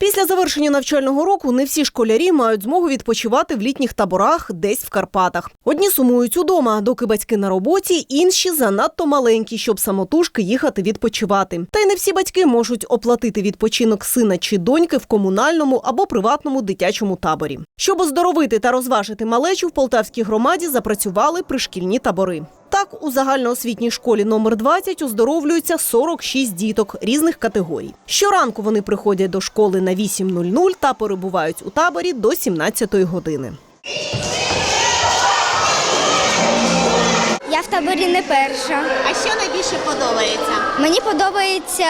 Після завершення навчального року не всі школярі мають змогу відпочивати в літніх таборах десь в Карпатах. Одні сумують удома, доки батьки на роботі, інші занадто маленькі, щоб самотужки їхати відпочивати. Та й не всі батьки можуть оплатити відпочинок сина чи доньки в комунальному або приватному дитячому таборі. Щоб оздоровити та розважити малечу, в полтавській громаді запрацювали пришкільні табори. Так, у загальноосвітній школі номер 20 оздоровлюються 46 діток різних категорій. Щоранку вони приходять до школи на 8.00 та перебувають у таборі до 17 години. Я в таборі не перша. А що найбільше подобається? Мені подобається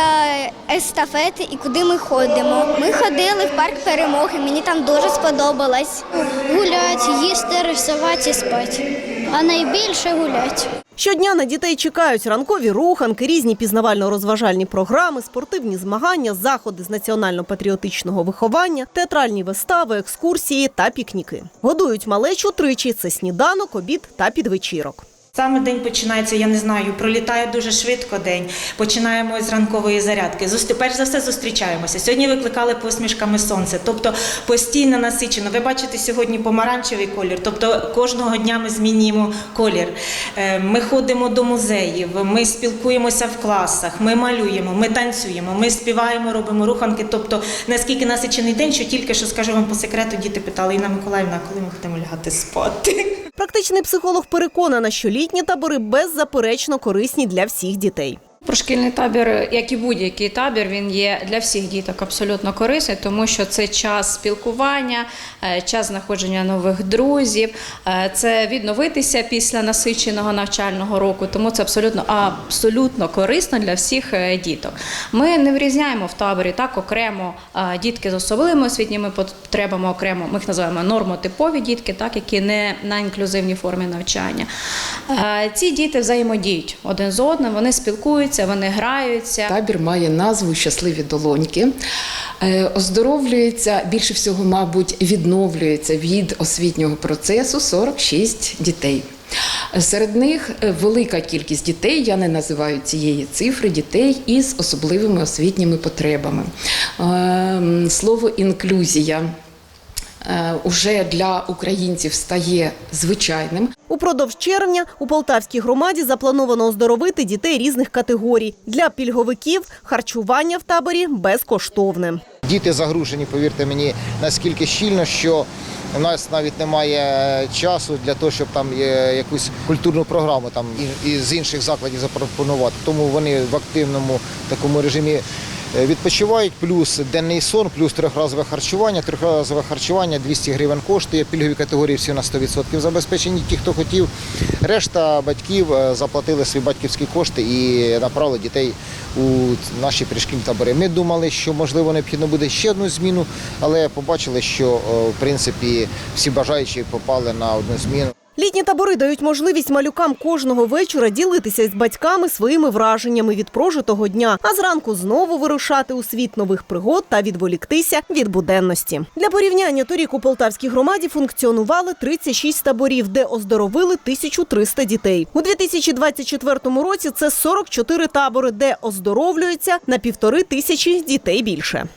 естафети і куди ми ходимо. Ми ходили в парк перемоги, мені там дуже сподобалось. Гулять, їсти, рисувати і спати. А найбільше гулять. Щодня на дітей чекають ранкові руханки, різні пізнавально-розважальні програми, спортивні змагання, заходи з національно-патріотичного виховання, театральні вистави, екскурсії та пікніки. Годують малечу тричі: це сніданок, обід та підвечірок. Саме день починається, я не знаю, пролітає дуже швидко день. Починаємо з ранкової зарядки. Перш за все зустрічаємося. Сьогодні викликали посмішками сонце, тобто постійно насичено. Ви бачите сьогодні помаранчевий колір, тобто кожного дня ми змінюємо колір. Е, Ми ходимо до музеїв, ми спілкуємося в класах, ми малюємо, ми танцюємо, ми співаємо, робимо руханки. Тобто наскільки насичений день, що тільки що скажу вам по секрету, діти питали Інна Миколаївна, коли ми хочемо лягати спати. Практичний психолог переконана, що літні табори беззаперечно корисні для всіх дітей. Прошкільний табір, як і будь-який табір, він є для всіх діток абсолютно корисний, тому що це час спілкування, е, час знаходження нових друзів, е, це відновитися після насиченого навчального року. Тому це абсолютно абсолютно корисно для всіх е, діток. Ми не вирізняємо в таборі так окремо дітки з особливими освітніми потребами, окремо ми їх називаємо нормотипові дітки, так які не на інклюзивній формі навчання. Ці діти взаємодіють один з одним, вони спілкуються, вони граються. Табір має назву Щасливі долоньки. Е, Оздоровлюється більше всього, мабуть, відновлюється від освітнього процесу 46 дітей. Серед них е, велика кількість дітей, я не називаю цієї цифри, дітей із особливими освітніми потребами. Ем, Слово інклюзія уже для українців стає звичайним. Упродовж червня у Полтавській громаді заплановано оздоровити дітей різних категорій. Для пільговиків харчування в таборі безкоштовне. Діти загружені, повірте мені, наскільки щільно, що у нас навіть немає часу для того, щоб там е, якусь культурну програму там і- з інших закладів запропонувати. Тому вони в активному такому режимі е, відпочивають, плюс денний сон, плюс трьохразове харчування. Трьохразове харчування 200 гривень коштує. Пільгові категорії всі на 100% забезпечені. Ті, хто хотів. Решта батьків е, заплатили свої батьківські кошти і направили дітей у наші пришкільні табори. Ми думали, що можливо необхідно буде ще одну зміну, але побачили, що е, в принципі всі бажаючі попали на одну зміну. Літні табори дають можливість малюкам кожного вечора ділитися з батьками своїми враженнями від прожитого дня, а зранку знову вирушати у світ нових пригод та відволіктися від буденності. Для порівняння торік у Полтавській громаді функціонували 36 таборів, де оздоровили 1300 дітей. У 2024 році це 44 табори, де оздоровлюються на півтори тисячі дітей більше.